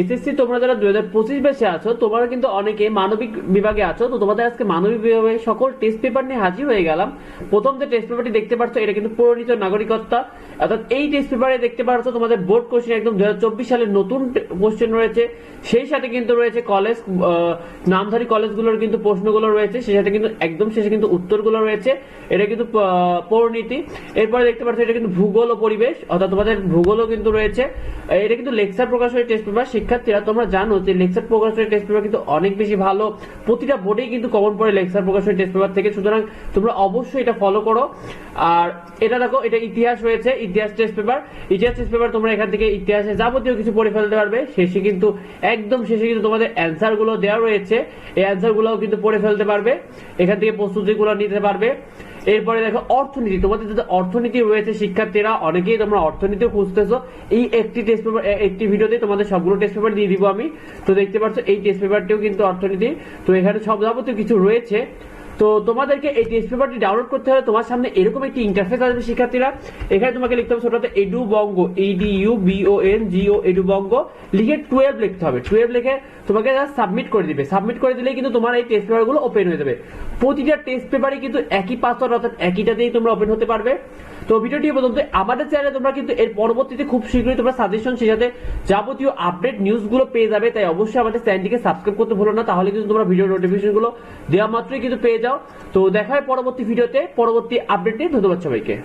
SSC তোমরা যারা দুই হাজার পঁচিশ ব্যাচে আছো তোমরা কিন্তু অনেকে মানবিক বিভাগে আছো তো তোমাদের আজকে মানবিক বিভাগে সকল টেস্ট পেপার নিয়ে হাজির হয়ে গেলাম। প্রথম যে টেস্ট পেপারটি দেখতে পাচ্ছ এটা কিন্তু পরিণত নাগরিকত্বা। অর্থাৎ এই টেস্ট পেপারে দেখতে পাচ্ছ তোমাদের বোর্ড কোশ্চেন একদম হাজার চব্বিশ সালের নতুন কোশ্চেন রয়েছে। সেই সাথে কিন্তু রয়েছে কলেজ নামধারী কলেজগুলোর কিন্তু প্রশ্নগুলো রয়েছে। সেই সাথে কিন্তু একদম শেষে কিন্তু উত্তরগুলো রয়েছে। এটা কিন্তু আহ, পৌরনীতি এরপরে দেখতে পাচ্ছ এটা কিন্তু ভূগোল ও পরিবেশ। অর্থাৎ তোমাদের ভূগোলও কিন্তু রয়েছে। এটা কিন্তু লেকচার প্রকাশের টেস্ট পেপার শিক্ষার্থীরা, তোমরা জানো যে লেকচার প্রকাশের টেস্ট পেপার কিন্তু অনেক বেশি ভালো। প্রতিটা বোর্ডেই কিন্তু কমন পড়ে লেকচার প্রকাশের টেস্ট পেপার থেকে। সুতরাং তোমরা অবশ্যই এটা ফলো করো। আর এটা দেখো, এটা ইতিহাস রয়েছে, ইতিহাস টেস্ট পেপার ইতিহাস টেস্ট পেপার তোমরা এখান থেকে ইতিহাসে যাবতীয় কিছু পড়ে ফেলতে পারবে। শেষে কিন্তু, একদম শেষে কিন্তু তোমাদের অ্যান্সারগুলো দেওয়া রয়েছে। এই অ্যান্সার গুলোও কিন্তু পড়ে ফেলতে পারবে। এখান থেকে প্রস্তুতি গুলো নিতে পারবে। এরপরে দেখো, অর্থনীতি। তোমাদের যাদের অর্থনীতি রয়েছে, শিক্ষার্থীরা, অনেকেই তোমরা অর্থনীতিও খুঁজতেছো। এই একটি টেস্ট পেপার একটি ভিডিওতে তোমাদের সবগুলো টেস্ট পেপার দিয়ে দিব আমি। তো দেখতে পাচ্ছ, এই টেস্ট পেপারটিও কিন্তু অর্থনীতি তো এখানে সব যাবতীয় কিছু রয়েছে। তো তোমাদেরকে এই টেস্ট পেপারটি ডাউনলোড করতে হলে তোমার সামনে এরকম একটি ইন্টারফেস আসবে, শিক্ষার্থীরা। এখানে তোমাকে লিখতে হবে ছোটতে edu Banga E D U B O N G O edu Banga লিখে টুয়েলভ লিখতে হবে। টুয়েলভ লিখে তোমাকে সাবমিট করে দিবে। সাবমিট করে দিলে কিন্তু তোমার এই টেস্ট পেপারগুলো ওপেন হয়ে যাবে। প্রতিটা টেস্ট পেপারে কিন্তু একই পাসওয়ার্ড অর্থাৎ একইটাতেই তোমরা ওপেন হতে পারবে। তো ভিডিওটি পর্যন্ত, আমাদের চ্যানেলে তোমরা কিন্তু এর পরবর্তীতে খুব শীঘ্রই তোমরা সাজেশন সেই সাথে যাবতীয় আপডেট নিউজগুলো পেয়ে যাবে। তাই অবশ্যই আমাদের চ্যানেলটিকে সাবস্ক্রাইব করতে ভুলো না। তাহলে কিন্তু তোমরা ভিডিও নোটিফিকেশনগুলো দেওয়া মাত্রই কিন্তু পেয়ে যাও। তো দেখা হয় পরবর্তী ভিডিওতে পরবর্তী আপডেট নিয়ে ধন্যবাদ সবাইকে।